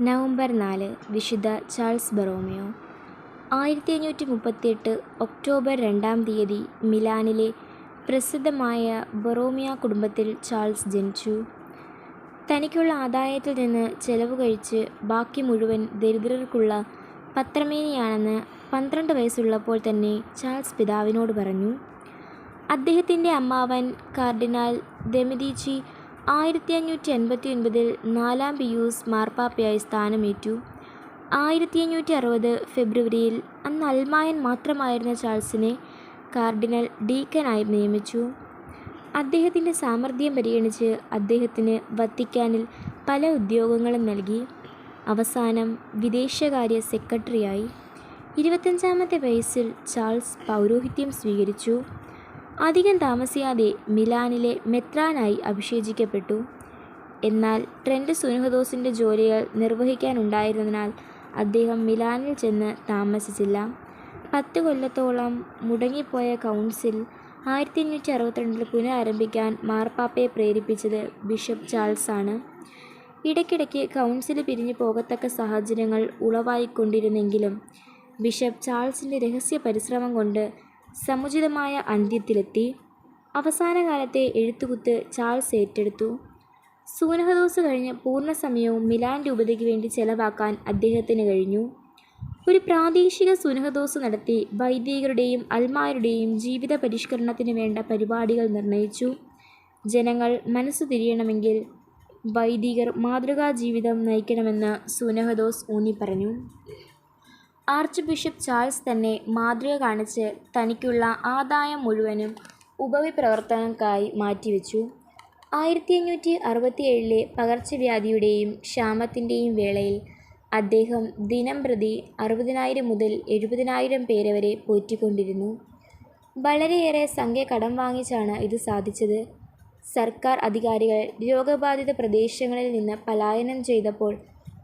November നാല് വിശുദ്ധ Charles ബറോമിയോ ആയിരത്തി അഞ്ഞൂറ്റി മുപ്പത്തിയെട്ട് ഒക്ടോബർ രണ്ടാം തീയതി മിലാനിലെ പ്രസിദ്ധമായ ബൊറോമിയ കുടുംബത്തിൽ ചാൾസ് ജനിച്ചു. തനിക്കുള്ള ആദായത്തിൽ നിന്ന് ചെലവ് കഴിച്ച് ബാക്കി മുഴുവൻ ദരിദ്രർക്കുള്ള പത്രമേനിയാണെന്ന് പന്ത്രണ്ട് വയസ്സുള്ളപ്പോൾ തന്നെ ചാൾസ് പിതാവിനോട് പറഞ്ഞു. അദ്ദേഹത്തിന്റെ അമ്മാവൻ കാർഡിനാൽ ദെ മെദിച്ചി ആയിരത്തി അഞ്ഞൂറ്റി എൺപത്തി ഒൻപതിൽ നാലാം പിയൂസ് മാർപ്പാപ്പയായി സ്ഥാനമേറ്റു. ആയിരത്തി അഞ്ഞൂറ്റി അറുപത് ഫെബ്രുവരിയിൽ അന്ന് അൽമായൻ മാത്രമായിരുന്ന ചാൾസിനെ കാർഡിനൽ ഡീക്കനായി നിയമിച്ചു. അദ്ദേഹത്തിന്റെ സാമർഥ്യം പരിഗണിച്ച് അദ്ദേഹത്തിന് വത്തിക്കാനിൽ പല ഉദ്യോഗങ്ങളും നൽകി. അവസാനം വിദേശകാര്യ സെക്രട്ടറിയായി. ഇരുപത്തഞ്ചാമത്തെ വയസ്സിൽ ചാൾസ് പൗരോഹിത്യം സ്വീകരിച്ചു. അധികം താമസിയാതെ മിലാനിലെ മെത്രാനായി അഭിഷേചിക്കപ്പെട്ടു. എന്നാൽ ട്രെൻഡ് സുനുഹദോസിന്റെ ജോലികൾ നിർവഹിക്കാനുണ്ടായിരുന്നതിനാൽ അദ്ദേഹം മിലാനിൽ ചെന്ന് താമസിച്ചില്ല. പത്ത് കൊല്ലത്തോളം മുടങ്ങിപ്പോയ കൗൺസിൽ ആയിരത്തി അഞ്ഞൂറ്റി അറുപത്തിരണ്ടിൽ പുനരാരംഭിക്കാൻ മാർപ്പാപ്പയെ പ്രേരിപ്പിച്ചത് ബിഷപ്പ് ചാൾസ് ആണ് ഇടയ്ക്കിടയ്ക്ക് കൗൺസിൽ പിരിഞ്ഞു പോകത്തക്ക സാഹചര്യങ്ങൾ ഉളവായിക്കൊണ്ടിരുന്നെങ്കിലും ബിഷപ്പ് ചാൾസിന്റെ രഹസ്യ പരിശ്രമം കൊണ്ട് സമുചിതമായ അന്ത്യത്തിലെത്തി. അവസാനകാലത്തെ എഴുത്തുകുത്ത് ചാൾസ് ഏറ്റെടുത്തു. സൂനഹദോസ് കഴിഞ്ഞ് പൂർണസമയവും മിലാൻ രൂപതയ്ക്ക് വേണ്ടി ചെലവാക്കാൻ അദ്ദേഹത്തിന് കഴിഞ്ഞു. ഒരു പ്രാദേശിക സുനഹദോസ് നടത്തി വൈദികരുടെയും അൽമാരുടെയും ജീവിത പരിഷ്കരണത്തിന് വേണ്ട പരിപാടികൾ നിർണയിച്ചു. ജനങ്ങൾ മനസ്സ് തിരിയണമെങ്കിൽ വൈദികർ മാതൃകാ ജീവിതം നയിക്കണമെന്ന് സുനഹദോസ് ഊന്നിപ്പറഞ്ഞു. ആർച്ച് ബിഷപ്പ് ചാൾസ് തന്നെ മാതൃക കാണിച്ച് തനിക്കുള്ള ആദായം മുഴുവനും ഉപവിപ്രവർത്തനങ്ങൾക്കായി മാറ്റിവെച്ചു. ആയിരത്തി അഞ്ഞൂറ്റി അറുപത്തിയേഴിലെ പകർച്ചവ്യാധിയുടെയും ക്ഷാമത്തിന്റെയും വേളയിൽ അദ്ദേഹം ദിനം പ്രതി അറുപതിനായിരം മുതൽ എഴുപതിനായിരം പേരെ വരെ പോറ്റിക്കൊണ്ടിരുന്നു. വളരെയേറെ സംഖ്യ കടം വാങ്ങിച്ചാണ് ഇത് സാധിച്ചത്. സർക്കാർ അധികാരികൾ രോഗബാധിത പ്രദേശങ്ങളിൽ നിന്ന് പലായനം ചെയ്തപ്പോൾ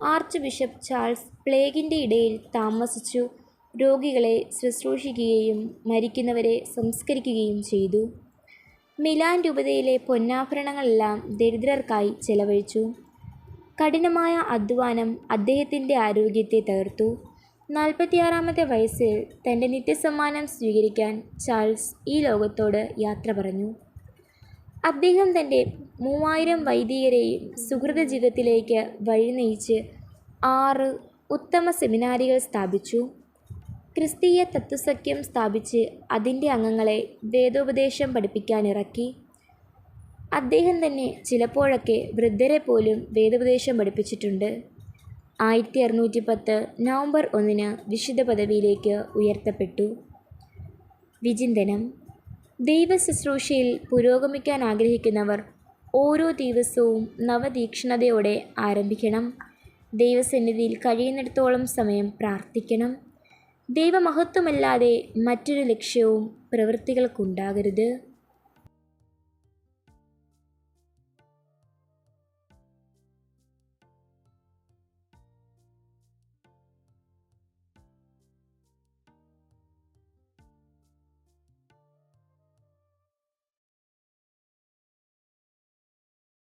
ആർച്ച് ബിഷപ്പ് ചാൾസ് പ്ലേഗിന്റെ ഇടയിൽ താമസിച്ചു രോഗികളെ ശുശ്രൂഷിക്കുകയും മരിക്കുന്നവരെ സംസ്കരിക്കുകയും ചെയ്തു. മിലാൻ രൂപതയിലെ പൊന്നാഭരണങ്ങളെല്ലാം ദരിദ്രർക്കായി ചെലവഴിച്ചു. കഠിനമായ അധ്വാനം അദ്ദേഹത്തിന്റെ ആരോഗ്യത്തെ തകർത്തു. നാൽപ്പത്തിയാറാമത്തെ വയസ്സിൽ തന്റെ നിത്യസമ്മാനം സ്വീകരിക്കാൻ ചാൾസ് ഈ ലോകത്തോട് യാത്ര പറഞ്ഞു. അദ്ദേഹം തന്റെ മൂവായിരം വൈദികരെയും സുഹൃത ജീവിതത്തിലേക്ക് വഴിനയിച്ച് ആറ് ഉത്തമ സെമിനാരികൾ സ്ഥാപിച്ചു. ക്രിസ്തീയ തത്വസഖ്യം സ്ഥാപിച്ച് അതിന്റെ അംഗങ്ങളെ വേദോപദേശം പഠിപ്പിക്കാനിറക്കി. അദ്ദേഹം തന്നെ ചിലപ്പോഴൊക്കെ വൃദ്ധരെ പോലും വേദോപദേശം പഠിപ്പിച്ചിട്ടുണ്ട്. ആയിരത്തി അറുന്നൂറ്റി പത്ത് നവംബർ ഒന്നിന് വിശുദ്ധ പദവിയിലേക്ക് ഉയർത്തപ്പെട്ടു. വിചിന്തനം ദൈവശുശ്രൂഷയിൽ പുരോഗമിക്കാനാഗ്രഹിക്കുന്നവർ ഓരോ ദിവസവും നവതീക്ഷണതയോടെ ആരംഭിക്കണം. ദൈവസന്നിധിയിൽ കഴിയുന്നിടത്തോളം സമയം പ്രാർത്ഥിക്കണം. ദൈവമഹത്വമല്ലാതെ മറ്റൊരു ലക്ഷ്യവും പ്രവൃത്തികൾക്കുണ്ടാകരുത്.